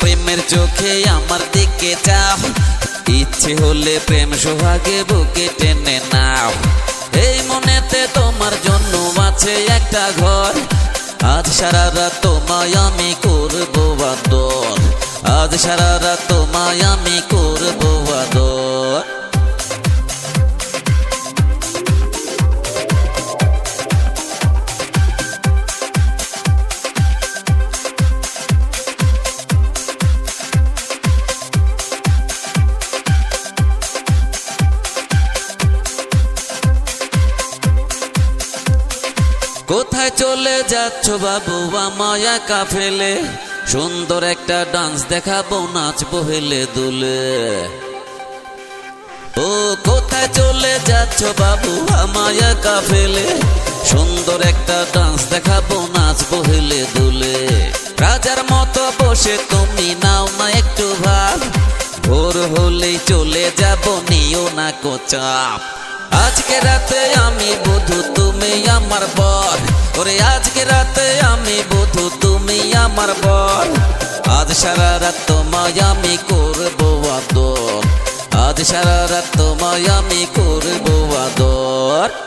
প্রেমের চোখে আমার দিকে চাও। ইচ্ছে হলে প্রেম সোহাগে বুকে টেনে নাও। এই মনেতে তোমার জন্য আছে একটা ঘর। আজ সারা রাত তোমায় আমি করব আদর। আজ সারা রাত তোমায় আমি করব আদর। কোথায় চলে যাচ্ছ বাবু আমায় একা ফেলে? সুন্দর একটা ডান্স দেখাবো, নাচবো হেলে দুলে। ও, কোথায় চলে যাচ্ছ বাবু, আমায় একা ফেলে? সুন্দর একটা ডান্স দেখাবো, নাচবো হেলে দুলে। রাজার মতো বসে তুমি নাও না একটু ভাব। ভোর হলেই চলে যাব, নিও না কোচাপ আজকে রাতে আমি বধু, তুমি আমার বর। ওরে, আজকে রাতে আমি বধু, তুমি আমার বর। আজ সারা রাত তোমায় আমি করব আদর। আজ সারা রাত তোমায় আমি করব আদর।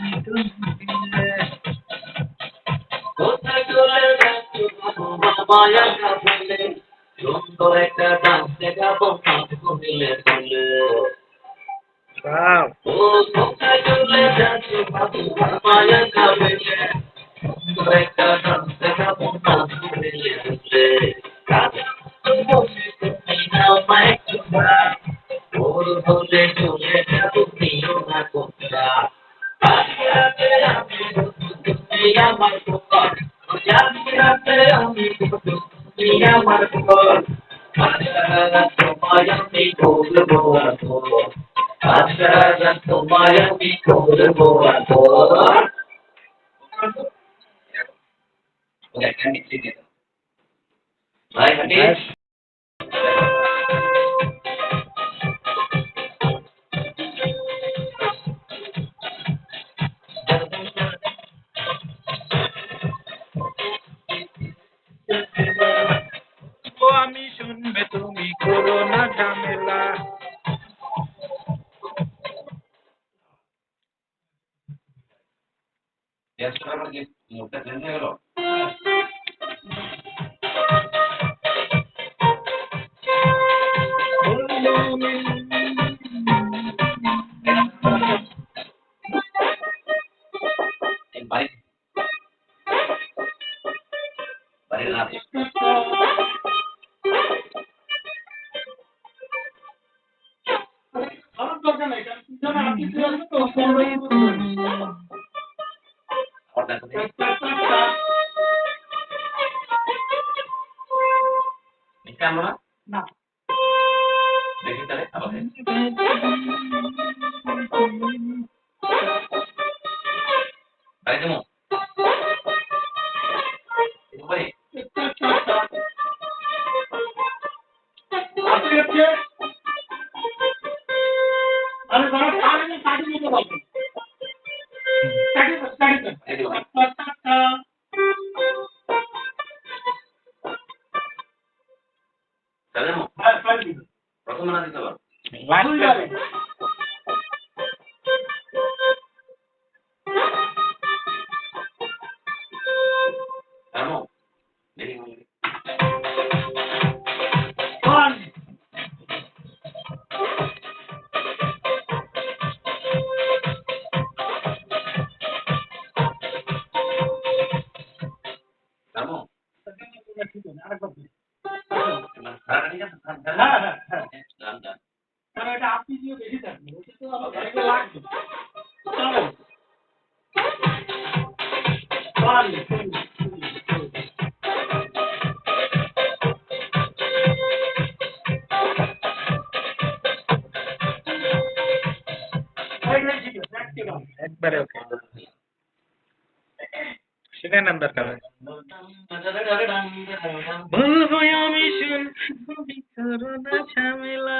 একা ফেলে সুন্দর একটা ডান্স দেখাবো নাচবো হেলে দুলে ও কোথায় চলে যাচ্ছ বাবু আমার বর। আজ রাত তোমায় আমি করব আদর। আজ সারা তোমায় আমি করব আদর। ওকে, একটা মিষ্টি দিয়ে দাও। ভাই, হাঁটি। ও Ya solamente দুজনে আপনি কি আসবে তো সবাই অর্ডার করে নিচে আনবো না না দেখি তাহলে আবার বাড়ি দেবো বাড়ি আপনি చదవము ప్రథమ రాజుల Thank you. হ্যাঁ হ্যাঁ তাহলে এটা আপনি দিয়ে বেশি থাকবেন ওটা তো আমার ব্যাগে লাগবে চলেন চলেন একবারে ওকে নাম দরকার হয় বলব আমি শুন তুমি করো? না ঝামেলা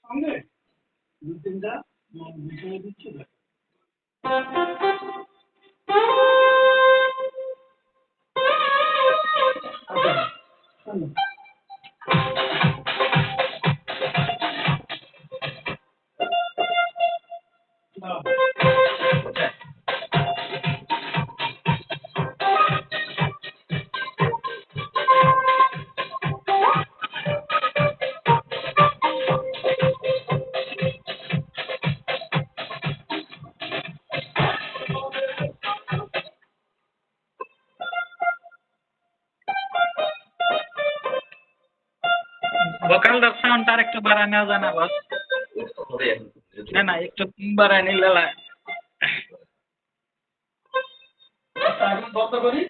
সঙ্গে দু তিনটা বিষয় দিচ্ছি। Vocal dubstep on director Baranya Zanavas. Okay. না একটু বাড়ায় নিলে লা- আচ্ছা, বন্ধ করি।